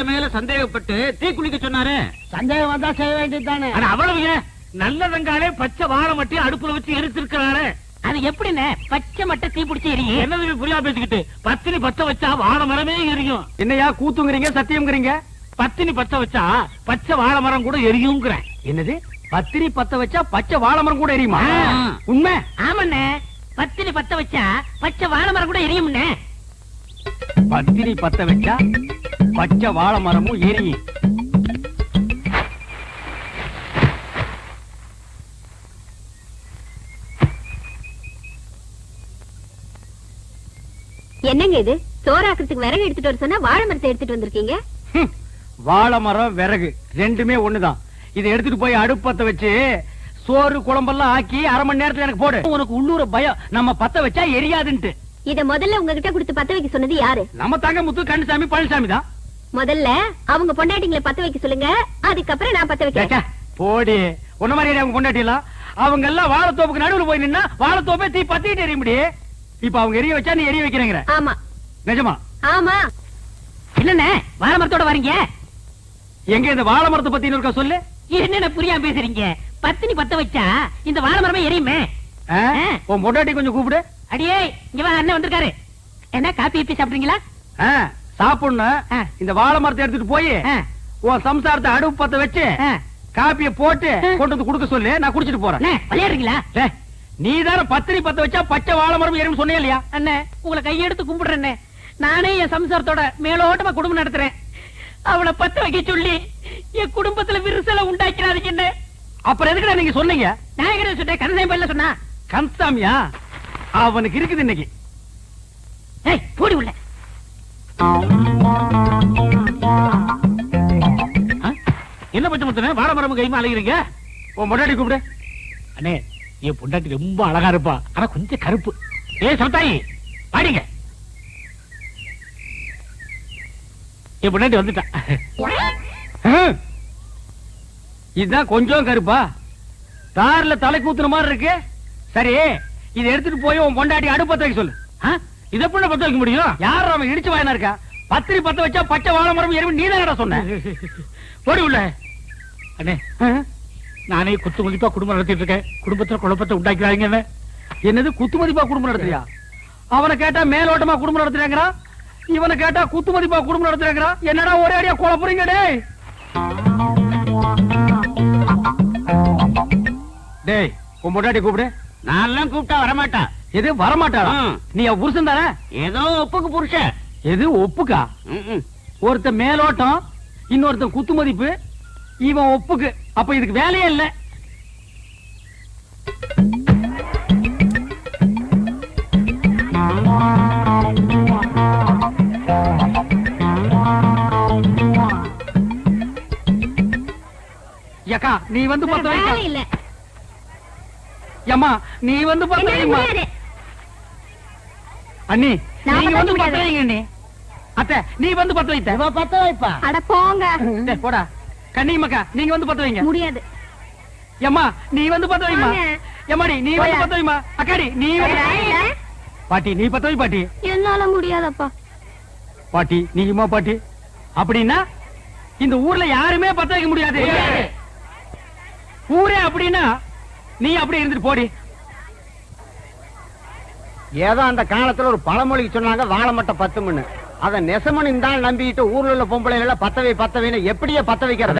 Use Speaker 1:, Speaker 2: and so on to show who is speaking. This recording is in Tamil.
Speaker 1: எங்க மேல சந்தேகப்பட்டு தீ குளிக்க சொன்னாரு?
Speaker 2: சந்தேகம் வந்தா செய்ய?
Speaker 3: நல்ல வெங்காலே பச்சை வாழை மட்டும் அடுப்புல வச்சு எரிச்சிருக்கிறாரு.
Speaker 4: அது எப்படிண்ணே? பச்சை மட்டை தீ பிடிச்சி எரியும்
Speaker 3: என்னது புரியா பேசிக்கிட்டு? பத்தினி பத்த வச்சா வாழை மரமே எரியும்.
Speaker 5: என்னையா கூத்துங்கிறீங்க சத்தியம்ங்கிறீங்க?
Speaker 3: பத்தினி பத்த வச்சா பச்சை வாழை மரம் கூட எரியுங்கிறேன்
Speaker 5: என்னது? பத்திரி பத்த வச்சா பச்சை வாழை மரம் கூட எரியுமா. உண்மை?
Speaker 4: ஆமாண்ணே. பத்தினி பத்த வச்சா பச்சை வாழை மரம் கூட எரியும்ண்ணே.
Speaker 5: பத்திரி பத்த வச்சா பச்சை வாழை மரமும் எரியும்
Speaker 6: என்னங்க இது? சோறாக்குறதுக்கு விறகு எடுத்துட்டு வர சொன்னா வாழை மரத்தை எடுத்துட்டு வந்திருக்கீங்க.
Speaker 5: வாழை மரம் விறகு ரெண்டுமே ஒண்ணுதான். இதை எடுத்துட்டு போய் அடுப்பத்த வச்சு சோறு குழம்பெல்லாம் ஆக்கி அரை மணி நேரத்துல எனக்கு போடு. உனக்கு உள்ளூர பயம். நம்ம பத்த வச்சா எரியாதுன்ட்டு.
Speaker 6: இத முதல்ல உங்ககிட்ட கொடுத்து பத்த வைக்க சொன்னது யாரு?
Speaker 5: நம்ம தாங்க முத்து கண்ணுசாமி பழனிசாமி தான்.
Speaker 6: முதல்ல அவங்க பொண்டாட்டிங்களை பத்த வைக்க சொல்லுங்க. அதுக்கப்புறம் நான் பத்த
Speaker 5: கேக்க,
Speaker 6: வைக்கிறேன்
Speaker 5: போடி. உன்ன மாதிரி அவங்க கொண்டாட்டிலாம் அவங்க எல்லாம் வாழைத்தோப்புக்கு நடுவுல போய் நின்னா வாழைத்தோப்பே தீ பத்திட்டு எரிய முடியே இப்ப அவங்க எரிய வச்சா நீ எரிய வைக்கிறேங்கிற.
Speaker 6: ஆமா.
Speaker 5: நிஜமா?
Speaker 6: ஆமா.
Speaker 4: என்னண்ணே? வாழை மரத்தோட வரீங்க?
Speaker 5: எங்க இந்த வாழை மரத்தை பத்தி இருக்கா சொல்லு.
Speaker 4: என்னென்ன புரியாம பேசுறீங்க? பத்தினி பத்த வச்சா இந்த வாழை மரமே எரியுமே.
Speaker 5: உன் பொண்டாட்டி கொஞ்சம் கூப்பிடு.
Speaker 4: அடியே இங்க வா அண்ணன் வந்திருக்காரு. என்ன காப்பி இப்பி சாப்பிடுறீங்களா?
Speaker 5: சாப்பிடணும். இந்த வாழை மரத்தை எடுத்துட்டு போய் உன் சம்சாரத்தை அடுப்பு பத்த வச்சு. காப்பிய போட்டு. கொண்டு வந்து கொடுக்க சொல்லு நான் குடிச்சிட்டு போறேன்.
Speaker 4: விளையாடுறீங்களா?
Speaker 5: நீ தானே பத்திரி பத்த வச்சா பச்சை வாழை மரம் எரியும் சொன்னே இல்லையா
Speaker 4: அண்ணே உங்களை கையெடுத்து கும்பிடுறேன்னே நானே என் சம்சாரத்தோட மேலோட்டமா குடும்பம் நடத்துறேன். அவளை பத்த வைக்க சொல்லி என் குடும்பத்துல விரிசலை உண்டாக்கிறாதீங்கன்னு
Speaker 5: அப்புறம் எதுக்குடா நீங்க சொன்னீங்க?
Speaker 4: நான் எங்க சொன்னேன் பையில சொன்னா.
Speaker 5: கன்சாமியா அவனுக்கு இருக்குது இன்னைக்கு.
Speaker 4: ஏய் போடி உள்ள.
Speaker 3: என்ன பச்சை முத்தனே? வாழை மரம் கைமா அலைகிறீங்க
Speaker 5: உன் பொண்டாட்டி கூப்பிடு.
Speaker 3: அண்ணே என் பொண்டாட்டி ரொம்ப அழகா இருப்பா. ஆனா கொஞ்சம் கருப்பு. ஏ சத்தாயி பாடிங்க என் பொண்டாட்டி வந்துட்டா.
Speaker 5: இதுதான் கொஞ்சம் கருப்பா. தார்ல தலை கூத்துன மாதிரி இருக்கு. சரி இதை எடுத்துட்டு போய் உன் பொண்டாட்டி அடுப்பத்த வைக்க சொல்லு?
Speaker 3: இதை எப்படி பத்த வைக்க முடியும்?
Speaker 5: யார் அவன் இடிச்சு வாயனா இருக்கா? பத்திரி பத்த வச்சா பச்சை வாழை மரம் எரிவு நீ தான் சொன்ன?
Speaker 3: போடி உள்ள. அண்ணே நானே குத்து மதிப்பா குடும்பம் நடத்திட்டு இருக்கேன். குடும்பத்துல குழப்பத்தை உண்டாக்கிறாங்க என்ன
Speaker 5: என்னது குத்து மதிப்பா குடும்பம் நடத்துறியா? அவனை கேட்டா மேலோட்டமா குடும்பம் நடத்துறாங்கிறான் இவனை கேட்டா குத்து மதிப்பா குடும்பம் நடத்துறாங்கிறான் என்னடா ஒரே அடியா குழப்பறீங்க டேய்? டேய் உன் பொண்டாட்டி கூப்பிடு.
Speaker 1: நான் கூப்பிட்டா வரமாட்டா.
Speaker 5: எது வரமாட்டாளா?
Speaker 1: ம்.
Speaker 5: நீ புருஷன் தானே?
Speaker 1: ஏதோ ஒப்புக்கு புருஷன்.
Speaker 5: எது? ஒப்புக்கா. ஒருத்தன் மேலோட்டம் இன்னொருத்தன் குத்து மதிப்பு இவன் ஒப்புக்கு. அப்ப இதுக்கு வேலையே இல்ல. யக்கா நீ வந்து பத்த
Speaker 6: இல்ல
Speaker 5: ஏம்மா நீ வந்து பத்த. அண்ணி நீங்க வந்து பத்த. வைங்க அண்ணி. அத்தை நீ வந்து பத்த வைத்த.
Speaker 2: இவ பத்த வைப்பா?
Speaker 6: அட போங்க.
Speaker 5: டேய், போடா. கண்ணி மக்கா நீங்க வந்து பத்த வைங்க.
Speaker 6: முடியாது.
Speaker 5: ஏம்மா நீ வந்து பத்த வைமா. ஏமாடி நீ வந்து. பத்த வைமா? அக்காடி நீ பாட்டி நீ பத்த வை பாட்டி.
Speaker 6: என்னால முடியாதப்பா.
Speaker 5: பாட்டி நீயுமா பாட்டி? அப்படின்னா இந்த ஊர்ல யாருமே பத்த வைக்க முடியாது. ஊரே அப்படின்னா நீ அப்படி இருந்துட்டு போடி.
Speaker 2: ஏதோ அந்த காலத்துல ஒரு பழமொழிக்கு சொன்னாங்க வாழமட்ட பத்து மணி அத நெசமனு இந்த நம்பிக்கிட்டு நம்பிட்டு ஊர்ல உள்ள பொம்பளை பத்தவை பத்தவைன்னு எப்படியே பத்த வைக்கிறது